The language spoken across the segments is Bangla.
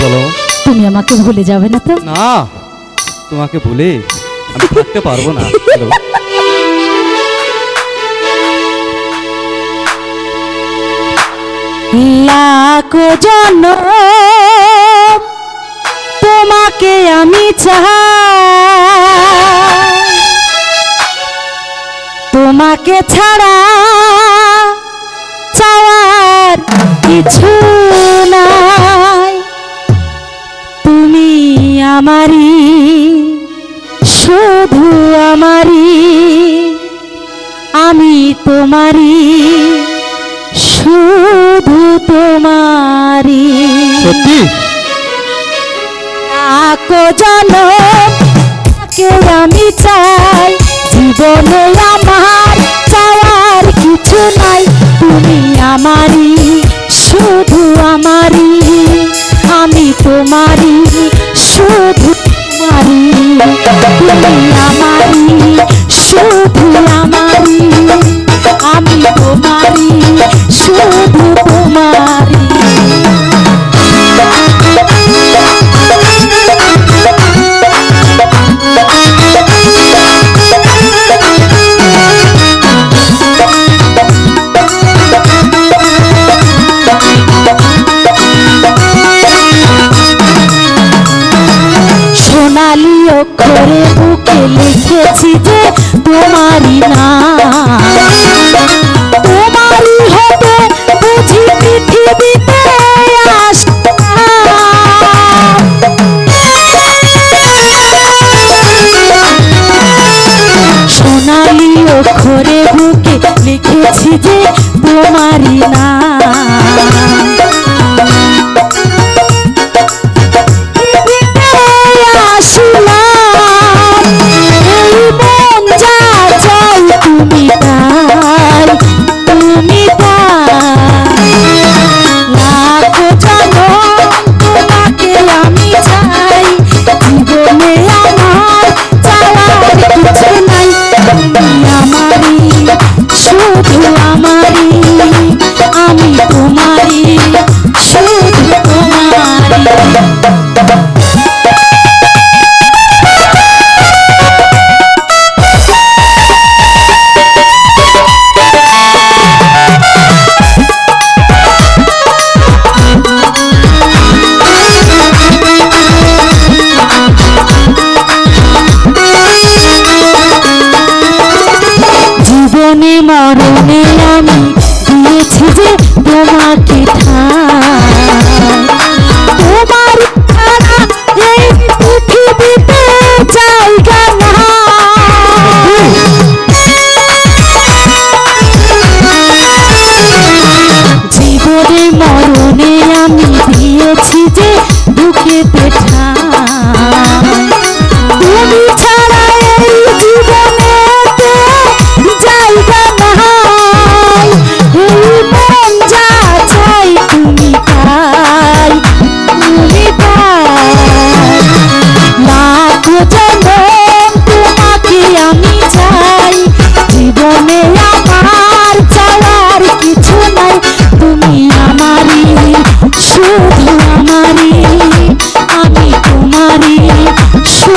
বলো তুমি আমাকে ভুলে যাবে না তো? না তোমাকে বলে আমি থাকতে পারব না। লাখো জন তোমাকে আমি চাই। তোমাকে ছাড়া চাওয়ার কিছু তুমি আমারি শুধু আমারি আমি তোমারি শুধু তোমারি। সত্যি? আকো জানো কে আমি চাই জীবনে আমার চাওয়ার কিছু নাই। তুমি আমারি শুধু আমারি আমি তোমারি। আমারি আমি তোমারি শুধু তোমারি সোনালি অক্ষরে বুকে লিখেছি যে তোমারই নাম তোমারই হবে বুঝি পৃথিবীতে সোনালি অক্ষরে লিখেছি যে তোমারই নাম মরণে আমি দিয়েছি যে তোমাকে ঠাই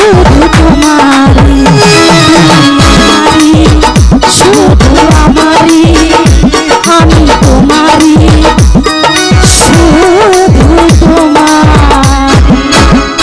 you